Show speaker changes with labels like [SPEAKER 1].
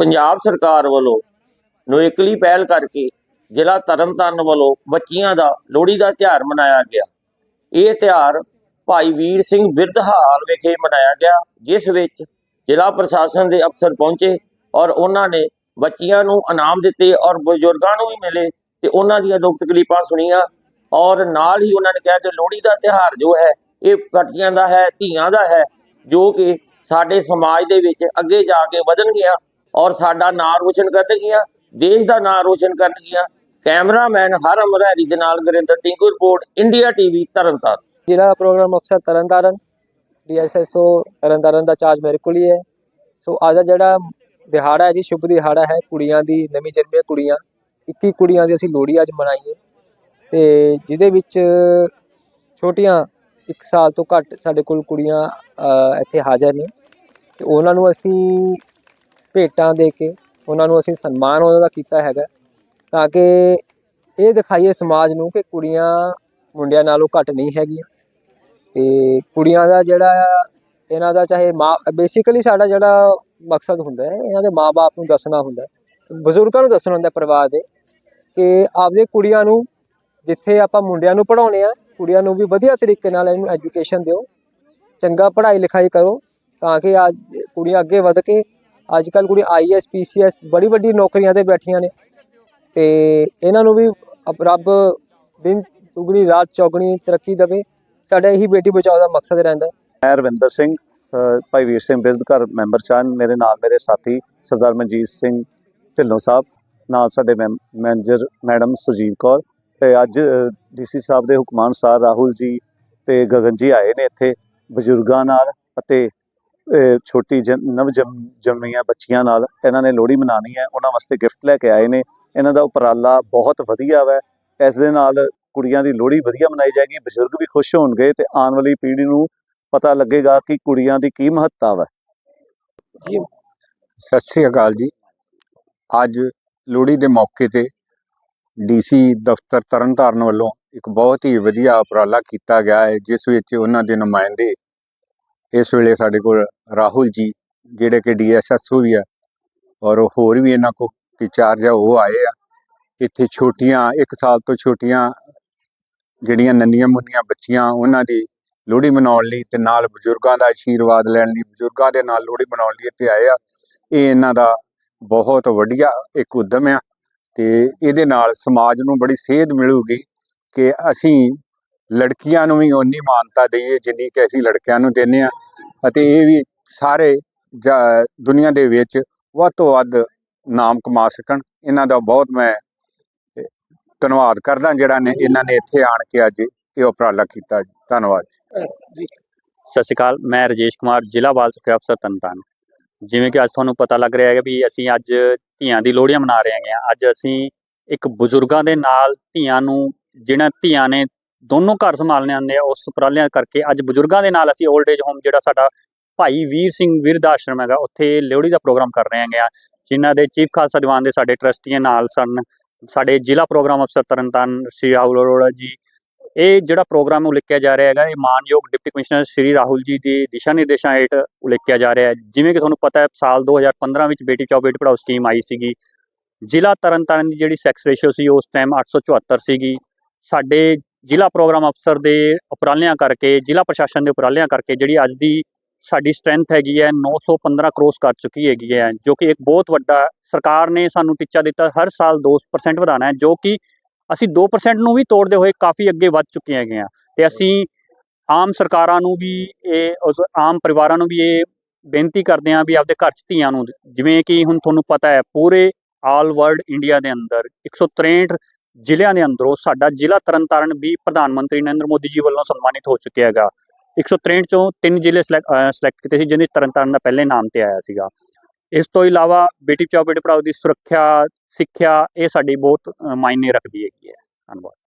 [SPEAKER 1] ਪੰਜਾਬ ਸਰਕਾਰ ਵੱਲੋਂ ਨਵੇਕਲੀ ਪਹਿਲ ਕਰਕੇ ਜ਼ਿਲ੍ਹਾ ਤਰਨਤਾਰਨ ਵੱਲੋਂ ਬੱਚੀਆਂ ਦਾ ਲੋਹੜੀ ਦਾ ਤਿਉਹਾਰ ਮਨਾਇਆ ਗਿਆ। ਇਹ ਤਿਉਹਾਰ ਭਾਈ ਵੀਰ ਸਿੰਘ ਬਿਰਧ ਹਾਲ ਵਿਖੇ ਮਨਾਇਆ ਗਿਆ, ਜਿਸ ਵਿੱਚ ਜ਼ਿਲ੍ਹਾ ਪ੍ਰਸ਼ਾਸਨ ਦੇ ਅਫਸਰ ਪਹੁੰਚੇ ਔਰ ਉਹਨਾਂ ਨੇ ਬੱਚੀਆਂ ਨੂੰ ਇਨਾਮ ਦਿੱਤੇ ਔਰ ਬਜ਼ੁਰਗਾਂ ਨੂੰ ਵੀ ਮਿਲੇ ਤੇ ਉਹਨਾਂ ਦੀਆਂ ਦੁੱਖ ਤਕਲੀਫਾਂ ਸੁਣੀਆਂ ਔਰ ਨਾਲ ਹੀ ਉਹਨਾਂ ਨੇ ਕਿਹਾ ਕਿ ਲੋਹੜੀ ਦਾ ਤਿਉਹਾਰ ਜੋ ਹੈ, ਇਹ ਬੱਚੀਆਂ ਦਾ ਹੈ, ਧੀਆਂ ਦਾ ਹੈ, ਜੋ ਕਿ ਸਾਡੇ ਸਮਾਜ ਦੇ ਵਿੱਚ ਅੱਗੇ ਜਾ ਕੇ ਵਧਣਗੀਆਂ ਔਰ ਸਾਡਾ ਨਾਂ ਰੋਸ਼ਨ ਕਰਨਗੀਆਂ, ਦੇਸ਼ ਦਾ ਨਾਂ ਰੋਸ਼ਨ ਕਰਨਗੀਆਂ। ਕੈਮਰਾਮੈਨ ਹਰ ਹਰੈਰੀ ਦੇ ਨਾਲ Gurinder Tinku report, India TV, Tarn Taran.
[SPEAKER 2] ਜ਼ਿਲ੍ਹਾ ਪ੍ਰੋਗਰਾਮ ਅਫਸਰ ਤਰਨਤਾਰਨ, ਡੀਐਸਐਸਓ ਤਰਨਤਾਰਨ ਦਾ ਚਾਰਜ ਮੇਰੇ ਕੋਲ ਹੀ ਹੈ। ਸੋ ਅੱਜ ਦਾ ਜਿਹੜਾ ਦਿਹਾੜਾ ਹੈ ਜੀ, ਸ਼ੁਭ ਦਿਹਾੜਾ ਹੈ, ਕੁੜੀਆਂ ਦੀ, ਨਵੀਂ ਜਨਮੀਆਂ ਕੁੜੀਆਂ 21 ਕੁੜੀਆਂ ਦੀ ਅਸੀਂ ਲੋਹੜੀ ਅੱਜ ਮਨਾਈਏ। ਹੈ ਤੇ ਜਿਹਦੇ ਵਿੱਚ ਛੋਟੀਆਂ 1 ਸਾਲ ਤੋਂ ਘੱਟ ਸਾਡੇ ਕੋਲ ਕੁੜੀਆਂ ਇੱਥੇ ਹਾਜ਼ਰ ਨੇ। ਤੇ ਉਹਨਾਂ ਨੂੰ ਅਸੀਂ ਭੇਟਾਂ ਦੇ ਕੇ ਉਹਨਾਂ ਨੂੰ ਅਸੀਂ ਸਨਮਾਨ ਉਹਨਾਂ ਦਾ ਕੀਤਾ ਹੈਗਾ ਤਾਂ ਕਿ ਇਹ ਦਿਖਾਈਏ ਸਮਾਜ ਨੂੰ ਕਿ ਕੁੜੀਆਂ ਮੁੰਡਿਆਂ ਨਾਲੋਂ ਘੱਟ ਨਹੀਂ ਹੈਗੀਆਂ। ਤੇ ਕੁੜੀਆਂ ਦਾ ਜਿਹੜਾ ਇਹਨਾਂ ਦਾ ਚਾਹੇ ਮਾਂ ਬੇਸਿਕਲੀ ਸਾਡਾ ਜਿਹੜਾ ਮਕਸਦ ਹੁੰਦਾ ਹੈ, ਇਹਨਾਂ ਦੇ ਮਾਪੇ ਨੂੰ ਦੱਸਣਾ ਹੁੰਦਾ ਬਜ਼ੁਰਗਾਂ ਨੂੰ ਦੱਸਣਾ ਹੁੰਦਾ ਪਰਿਵਾਰ ਦੇ, ਕਿ ਆਪਦੇ ਕੁੜੀਆਂ ਨੂੰ ਜਿੱਥੇ ਆਪਾਂ ਮੁੰਡਿਆਂ ਨੂੰ ਪੜਾਉਣੇ ਆ ਕੁੜੀਆਂ ਨੂੰ ਵੀ ਵਧੀਆ ਤਰੀਕੇ ਨਾਲ ਇਹਨੂੰ ਐਜੂਕੇਸ਼ਨ ਦਿਓ, ਚੰਗਾ ਪੜ੍ਹਾਈ ਲਿਖਾਈ ਕਰੋ, ਤਾਂ ਕਿ ਅੱਜ ਕੁੜੀਆਂ ਅੱਗੇ ਵਧ ਕੇ ਅੱਜ ਕੱਲ ਕੁੜੀ ਆਈਐਸ ਪੀਸੀਐਸ ਬੜੀ ਵੱਡੀ ਨੌਕਰੀਆਂ ਤੇ ਬੈਠੀਆਂ ਨੇ। ਤੇ ਇਹਨਾਂ ਨੂੰ ਵੀ ਰੱਬ ਦਿਨ ਦੁਗਣੀ, ਰਾਤ ਚੌਗਣੀ ਤਰੱਕੀ ਦੇਵੇ। ਸਾਡਾ ਇਹੀ ਬੇਟੀ ਬਚਾਓ ਦਾ ਮਕਸਦ ਰਹਿੰਦਾ।
[SPEAKER 3] ਮੈਂ ਰਵਿੰਦਰ ਸਿੰਘ ਭਾਈ ਵੀਰ ਸਿੰਘ ਬਿਰਧ ਘਰ ਮੈਂਬਰ ਚਾਨ ਮੇਰੇ ਨਾਲ ਮੇਰੇ ਸਾਥੀ ਸਰਦਾਰ ਮਨਜੀਤ ਸਿੰਘ ਢਿੱਲੋਂ ਸਾਹਿਬ, ਨਾਲ ਸਾਡੇ ma'am- manager madam Sujeet Kaur ਤੇ ਅੱਜ ਡੀਸੀ ਸਾਹਿਬ ਦੇ ਹੁਕਮਾਂ ਅਨੁਸਾਰ ਰਾਹੁਲ ਜੀ ਤੇ ਗਗਨ ਜੀ ਆਏ ਨੇ ਇੱਥੇ ਬਜ਼ੁਰਗਾਂ ਨਾਲ ਅਤੇ ਛੋਟੀ ਜਨ- ਨਵ ਜੰਮ- ਜੰਮੀਆਂ ਬੱਚੀਆਂ ਨਾਲ ਇਹਨਾਂ ਨੇ ਲੋਹੜੀ ਮਨਾਉਣੀ ਹੈ। ਉਹਨਾਂ ਵਾਸਤੇ ਗਿਫਟ ਲੈ ਕੇ ਆਏ ਨੇ। ਇਹਨਾਂ ਦਾ ਉਪਰਾਲਾ ਬਹੁਤ ਵਧੀਆ ਵੈ। ਇਸ ਦੇ ਨਾਲ ਕੁੜੀਆਂ ਦੀ ਲੋਹੜੀ ਵਧੀਆ ਮਨਾਈ ਜਾਏਗੀ। ਬਜ਼ੁਰਗ ਵੀ ਖੁਸ਼ ਹੋਣਗੇ ਤੇ ਆਉਣ ਵਾਲੀ ਪੀੜ੍ਹੀ ਨੂੰ ਪਤਾ ਲੱਗੇਗਾ ਕਿ ਕੁੜੀਆਂ ਦੀ ਕੀ ਮਹੱਤਤਾ ਹੈ
[SPEAKER 2] ਜੀ,
[SPEAKER 4] ਸਤਿ ਸ੍ਰੀ ਅਕਾਲ ਜੀ। ਅੱਜ ਲੋਹੜੀ ਦੇ ਮੌਕੇ ਤੇ ਡੀਸੀ ਦਫ਼ਤਰ ਤਰਨਤਾਰਨ ਵੱਲੋਂ ਇੱਕ ਬਹੁਤ ਹੀ ਵਧੀਆ ਉਪਰਾਲਾ ਕੀਤਾ ਗਿਆ ਹੈ, ਜਿਸ ਵਿੱਚ ਉਹਨਾਂ ਦੇ ਨੁਮਾਇੰਦੇ ਇਸ ਵੇਲੇ ਸਾਡੇ ਕੋਲ ਰਾਹੁਲ ਜੀ, ਜਿਹੜੇ ਕਿ ਡੀਐਸਐਸਓ ਵੀ ਆ, ਔਰ ਹੋਰ ਵੀ ਇਹਨਾਂ ਕੋ ਕਿ ਚਾਰ ਜਾਂ ਉਹ ਆਏ ਆ। ਇੱਥੇ ਛੋਟੀਆਂ 1 ਸਾਲ ਤੋਂ ਛੋਟੀਆਂ ਜਿਹੜੀਆਂ ਨੰਨੀਆਂ ਮੁੰਨੀਆਂ ਬੱਚੀਆਂ, ਉਹਨਾਂ ਦੀ ਲੋਹੜੀ ਮਨਾਉਣ ਲਈ ਤੇ ਨਾਲ ਬਜ਼ੁਰਗਾਂ ਦਾ ਆਸ਼ੀਰਵਾਦ ਲੈਣ ਲਈ, ਬਜ਼ੁਰਗਾਂ ਦੇ ਨਾਲ ਲੋਹੜੀ ਮਨਾਉਣ ਲਈ ਇੱਥੇ ਆਏ ਆ। ਇਹ ਇਹਨਾਂ ਦਾ ਬਹੁਤ ਵਧੀਆ ਇੱਕ ਉਦਮ ਆ ਤੇ ਇਹਦੇ ਨਾਲ ਸਮਾਜ ਨੂੰ ਬੜੀ ਸੇਧ ਮਿਲੂਗੀ ਕਿ ਅਸੀਂ ਲੜਕੀਆਂ ਨੂੰ ਵੀ ਓਨੀ ਮਾਨਤਾ ਦਈਏ ਜਿੰਨੀ ਕਿ ਅਸੀਂ ਲੜਕਿਆਂ ਨੂੰ ਦਿੰਦੇ ਆ। ਅਤੇ ਇਹ ਵੀ ਸਾਰੇ ਦੁਨੀਆ ਦੇ ਵਿੱਚ ਵੱਧ ਤੋਂ ਵੱਧ ਨਾਮ ਕਮਾ ਸਕਣ। ਇਹਨਾਂ ਦਾ ਬਹੁਤ ਮੈਂ ਧੰਨਵਾਦ ਕਰਦਾ ਜਿਹੜਾ ਨੇ ਇਹਨਾਂ ਨੇ ਇੱਥੇ ਆਣ ਕੇ ਅੱਜ ਇਹ ਉਪਰਾਲਾ ਕੀਤਾ। ਜੀ। ਧੰਨਵਾਦ ਜੀ।
[SPEAKER 5] ਸਤਿ ਸ਼੍ਰੀ ਅਕਾਲ ਮੈਂ ਰਜੇਸ਼ ਕੁਮਾਰ ਜ਼ਿਲ੍ਹਾ ਬਾਲ ਸੁਰੱਖਿਆ ਅਫਸਰ ਤਰਨਤਾਰਨ ਜਿਵੇਂ ਕਿ ਅੱਜ ਤੁਹਾਨੂੰ ਪਤਾ ਲੱਗ ਰਿਹਾ ਹੈ ਵੀ ਅਸੀਂ ਅੱਜ ਧੀਆਂ ਦੀ ਲੋਹੜੀਆਂ ਮਨਾ ਰਹੇ ਆ ਅੱਜ ਅਸੀਂ ਇੱਕ ਬਜ਼ੁਰਗਾਂ ਦੇ ਨਾਲ ਧੀਆਂ ਨੂੰ ਜਿਹਨਾਂ ਧੀਆਂ ਨੇ ਦੋਨੋਂ ਘਰ ਸੰਭਾਲਣੇ ਆਉਂਦੇ ਆ, ਉਸ ਉਪਰਾਲਿਆਂ ਕਰਕੇ। ਅੱਜ ਬਜ਼ੁਰਗਾਂ ਦੇ ਨਾਲ ਅਸੀਂ 올ਡ ਏਜ ਹੋਮ ਜਿਹੜਾ ਸਾਡਾ ਭਾਈ ਵੀਰ ਸਿੰਘ ਵਿਰਧ ਆਸ਼ਰਮ ਹੈਗਾ, ਉੱਥੇ ਲੋਹੜੀ ਦਾ ਪ੍ਰੋਗਰਾਮ ਕਰ ਰਹੇ ਹੈਗੇ ਆ। ਜਿਨ੍ਹਾਂ ਦੇ ਚੀਫ ਖਾਲਸਾ ਦੀਵਾਨ ਦੇ ਸਾਡੇ ਟਰਸਟੀਆਂ ਨਾਲ ਸਨ। ਸਾਡੇ ਜ਼ਿਲ੍ਹਾ ਪ੍ਰੋਗਰਾਮ ਅਫਸਰ ਤਰਨਤਾਰਨ, ਸ਼੍ਰੀ ਰਾਹੁਲ ਅਰੋੜਾ ਜੀ। ਇਹ ਜਿਹੜਾ ਪ੍ਰੋਗਰਾਮ ਉਲੀਕਿਆ ਜਾ ਰਿਹਾ ਹੈਗਾ। ਇਹ ਮਾਨਯੋਗ ਡਿਪਟੀ ਕਮਿਸ਼ਨਰ ਸ਼੍ਰੀ ਰਾਹੁਲ ਜੀ ਦੇ ਦਿਸ਼ਾ ਨਿਰਦੇਸ਼ਾਂ ਹੇਠ ਉਲੀਕਿਆ ਜਾ ਰਿਹਾ ਹੈ। ਜਿਵੇਂ ਕਿ ਤੁਹਾਨੂੰ ਪਤਾ ਹੈ, ਸਾਲ 2015 ਵਿੱਚ ਬੇਟੀ ਚਾਓ ਬੇਟੀ ਪੜਾਓ ਸਕੀਮ ਆਈ ਸੀਗੀ। ਜ਼ਿਲ੍ਹਾ ਤਰਨਤਾਰਨ ਦੀ ਜਿਹੜੀ ਸੈਕਸ ਰੇਸ਼ੀਓ ਸੀ, ਉਸ ਟਾਈਮ 874 ਸੀਗੀ। ਸਾਡੇ ਜ਼ਿਲ੍ਹਾ ਪ੍ਰੋਗਰਾਮ ਅਫਸਰ ਦੇ ਉਪਰਾਲਿਆਂ ਕਰਕੇ, ਜ਼ਿਲ੍ਹਾ ਪ੍ਰਸ਼ਾਸਨ ਦੇ ਉਪਰਾਲਿਆਂ ਕਰਕੇ ਜਿਹੜੀ ਅੱਜ ਦੀ ਸਾਡੀ ਸਟਰੈਂਥ ਹੈਗੀ ਹੈ 915 ਕਰੋਸ ਕਰ ਚੁੱਕੀ ਹੈਗੀ ਹੈ, ਜੋ ਕਿ ਇੱਕ ਬਹੁਤ ਵੱਡਾ, ਸਰਕਾਰ ਨੇ ਸਾਨੂੰ ਟੀਚਾ ਦਿੱਤਾ, ਹਰ ਸਾਲ 2% ਵਧਾਉਣਾ ਹੈ, ਜੋ ਕਿ ਅਸੀਂ 2% ਨੂੰ ਵੀ ਤੋੜਦੇ ਹੋਏ ਕਾਫੀ ਅੱਗੇ ਵੱਧ ਚੁੱਕੇ ਹੈਗੇ ਆ ਤੇ ਅਸੀਂ ਆਮ ਸਰਕਾਰਾਂ ਨੂੰ ਵੀ ਇਹ ਆਮ ਪਰਿਵਾਰਾਂ ਨੂੰ ਵੀ ਇਹ ਬੇਨਤੀ ਕਰਦੇ ਹਾਂ ਵੀ ਆਪਦੇ ਘਰ 'ਚ ਧੀਆਂ ਨੂੰ, ਜਿਵੇਂ ਕਿ ਹੁਣ ਤੁਹਾਨੂੰ ਪਤਾ ਹੈ, ਪੂਰੇ ਆਲ ਵਰਲਡ ਇੰਡੀਆ ਦੇ ਅੰਦਰ 163 ਜ਼ਿਲ੍ਹਿਆਂ ਦੇ ਅੰਦਰੋਂ ਸਾਡਾ ਜ਼ਿਲ੍ਹਾ ਤਰਨਤਾਰਨ ਵੀ ਪ੍ਰਧਾਨ ਮੰਤਰੀ ਨਰਿੰਦਰ ਮੋਦੀ ਜੀ ਵੱਲੋਂ ਸਨਮਾਨਿਤ ਹੋ ਚੁੱਕਿਆ ਹੈਗਾ। 163 ਚੋਂ ਤਿੰਨ ਜ਼ਿਲ੍ਹੇ ਸਿਲੈਕਟ ਕੀਤੇ ਸੀ ਜਿਹਦੇ ਤਰਨਤਾਰਨ ਦਾ ਪਹਿਲੇ ਨਾਮ ਤੇ ਆਇਆ ਸੀਗਾ। ਇਸ ਤੋਂ ਇਲਾਵਾ ਬੇਟੀ ਬਚਾਓ, ਬੇਟੀ ਪੜਾਓ ਦੀ ਸੁਰੱਖਿਆ, ਸਿੱਖਿਆ, ਇਹ ਸਾਡੀ ਬਹੁਤ ਮਾਇਨੇ ਰੱਖਦੀ ਹੈਗੀ ਹੈ। ਧੰਨਵਾਦ।